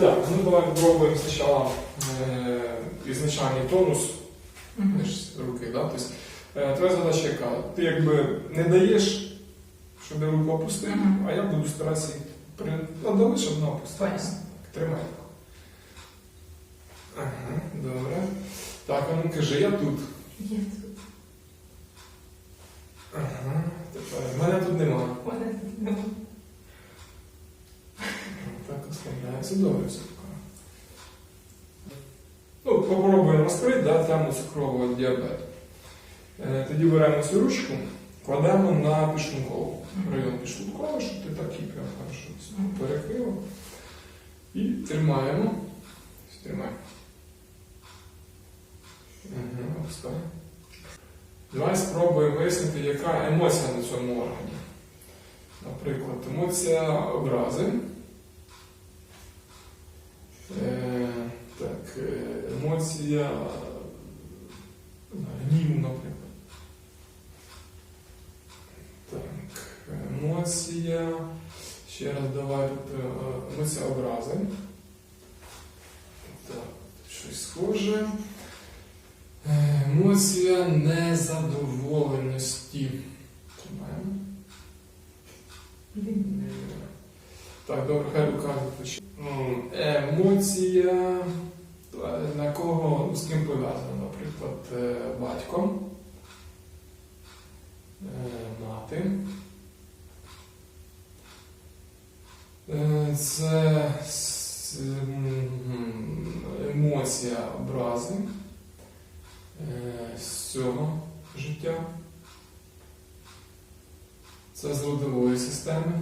Так, ну давай попробуем сначала э, тонус руки, да? Тобто, е, твоя задача яка? Ти якби не даєш, щоб я руку опустив, Мгм. а я буду старатися їх при... надави, щоб вона опустилася. Так, Тримай. Ага, добре. Так, а ну кажи, я тут. Є тут. Ага, тепер. Мене тут немає. Мене тут нема. Так, ослабляється. Добре, все. Ну, попробуємо розкрити да, тему цукрового діабету. Е, Тоді беремо цю ручку, кладемо на підшлункову. Район підшлунковий, щоб ти так і прям хорошо перекрила. І тримаємо. Тримаємо. Угу. Давай спробуємо вияснити, яка емоція на цьому органі. Наприклад, емоція образи. Е, так, е, емоція е, гніву, наприклад. Так, емоція. Ще раз давай тут емоція образи. Так, щось схоже. Емоція незадоволеності. Так, добре, хай рука відпочине. М, Емоція, на кого ну, з ким пов'язано, наприклад, е, батько, е, мати. Е, Це емоція образи з цього життя. Це з родової системи.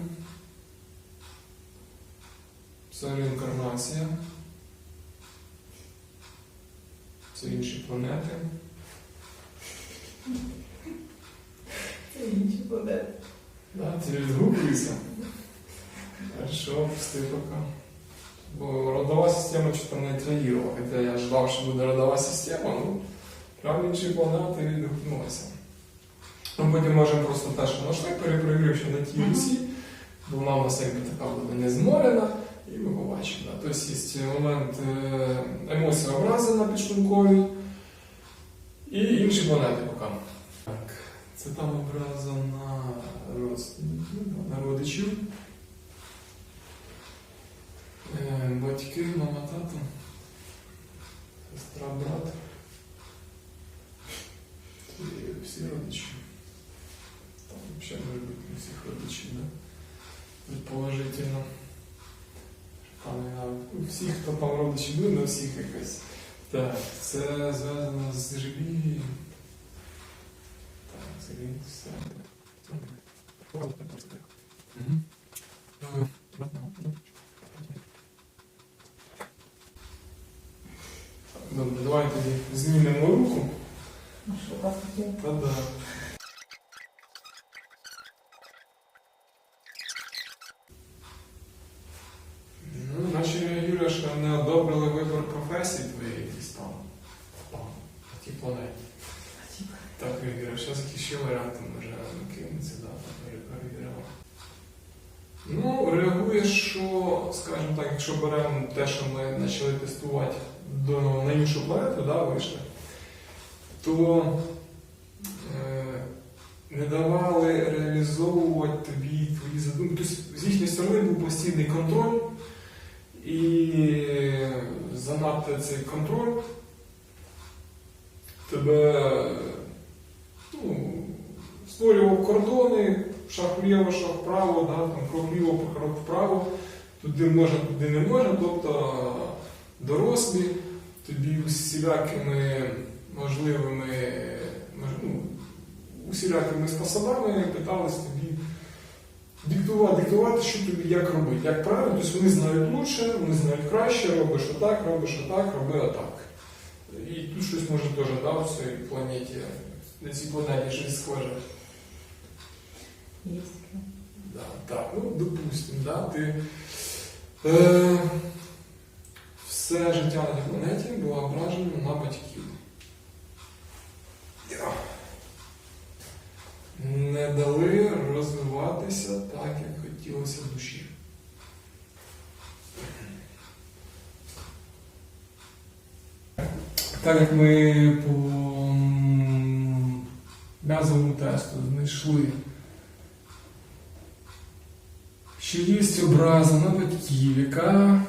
Це реінкарнація. Це інші планети. Це інші планети. Да, ти відгукуйся. Хорошо, пусти пока. Бо родова система что-то не отреагировала. Хотя я ждав, що буде родова система, ну прям інші планети відгукнулися. Ну, потім можемо просто те, що знайшли, перепровіривши на тій. Русі, бо вона у нас якби така буде не зморена, і ми побачимо. Тобто є момент е, емоції образи на підшлунковій і інші планети поки. Так, це там образа на роз... на родичів. Е, Батьки, мама, тато, сестра, брат. І всі родичі. Там взагалі може бути не всіх родичів, да? Предположительно. Там я, всіх, хто там родичі були, не всіх якось. Так, це зв'язано з релігією. Так, з релігією, все. Добре, давай тоді знімемо руку. Ну? Та да. Ну, наче Юля, що не одобрили вибір твоєї якісь там. На тій планеті. Так, Юля, зараз якісь ще варіанти може кинеться, да, так перевіряла. Ну, реагуєш, що, скажімо так, якщо беремо те, що ми почали тестувати до, на іншу планету, да, вийшли, то е, не давали реалізовувати тобі твої задумки. Тобто з їхньої сторони був постійний контроль, і занадто цей контроль тебе ну, створював кордони, шаг вліво, шаг вправо, да, там, крок вліво, крок вправо, туди можна, туди не можна. Тобто дорослі тобі усілякими можливими ну, усілякими способами питались тобі диктувати, диктувати, що тобі як робити, як правильно. Тобто вони знають лучше, вони знають краще, робиш отак, робиш отак, роби отак. І тут щось може теж да, в цій планеті, на цій планеті щось схоже. Є. Да, так, ну, допустим, да, ти е, все життя на цій планеті було ображено на батьків. сталося так, як хотілося в душі. Так як ми по м'язовому тесту знайшли, що є образа на батьків, яка,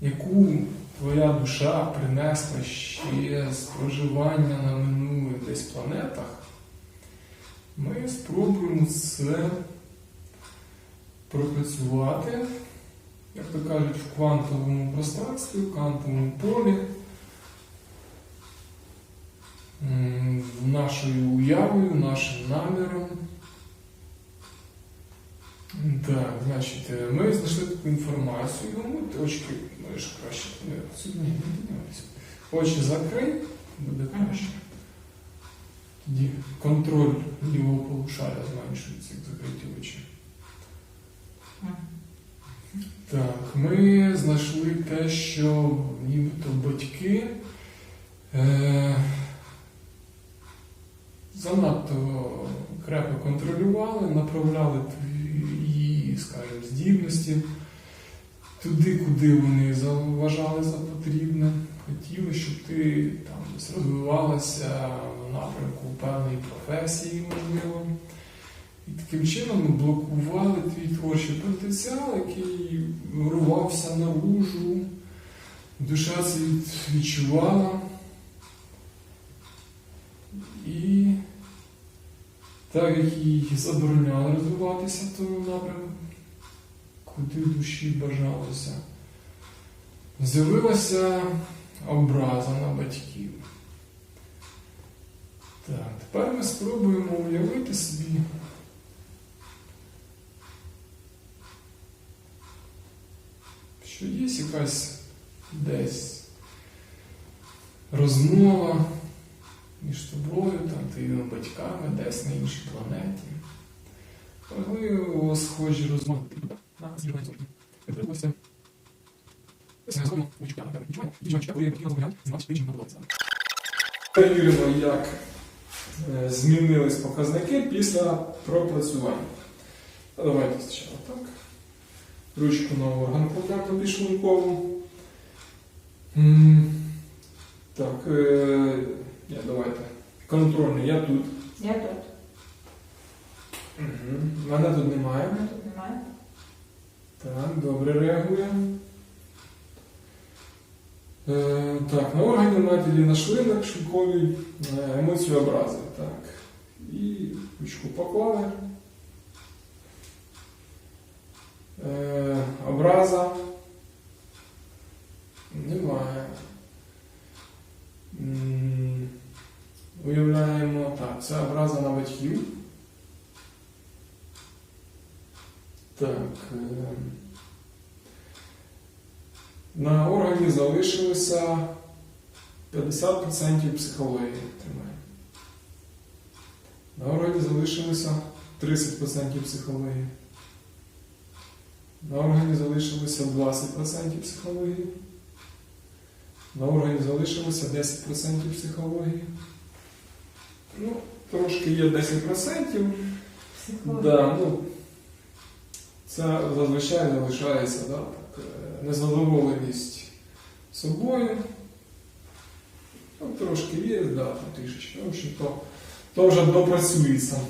яку твоя душа принесла ще з проживання на минулих десь планетах, ми спробуємо це пропрацювати, як то кажуть, в квантовому пространстві, в квантовому полі. Нашою уявою, нашим наміром. Так, значить, е, ми знайшли таку інформацію. Ну, очки можеш краще не сюди не. Очі закрий, буде краще. Тоді контроль лівого полушаря зменшується, як закриті очі. Так, ми знайшли те, що нібито батьки е, занадто крепко контролювали, направляли твої, скажімо, здібності туди, куди вони заважали за потрібне. Хотіли, щоб ти там розвивалася в напрямку певної професії, можливо. Таким чином ми блокували твій творчий потенціал, який рвався наружу, душа це відчувала. І так як їй забороняли розвиватися в тому напрямку, куди душі бажалося, з'явилася образа на батьків. Так, тепер ми спробуємо уявити собі. Що є якась десь розмова між тобою, там, твоїми батьками, десь на іншій планеті. Можливо, схожі розмови. Перевіримо, як е, змінились показники після пропрацювання. Давайте спочатку так. Ручку на орган кладемо підшлункову. Так, е, я, давайте. Контрольний, я тут. Я тут. Угу. Мене тут немає. Мене тут немає. Так, добре реагує. Е, так, на органі методі на шлинах шлунковій е, емоцію образи. Так. І ручку поклали. Е, образа немає. Уявляємо, так, це образа на батьків. Так. е, На органі залишилося 50% психології. На органі залишилося 30% психології. На органі залишилося 20% психології. На органі залишилося 10% психології. Ну, трошки є 10%. Психологія. Да, ну, це зазвичай залишається да, так, е, незадоволеність собою. Ну, трошки є, да, трішечки. В общем, то, то вже допрацюється.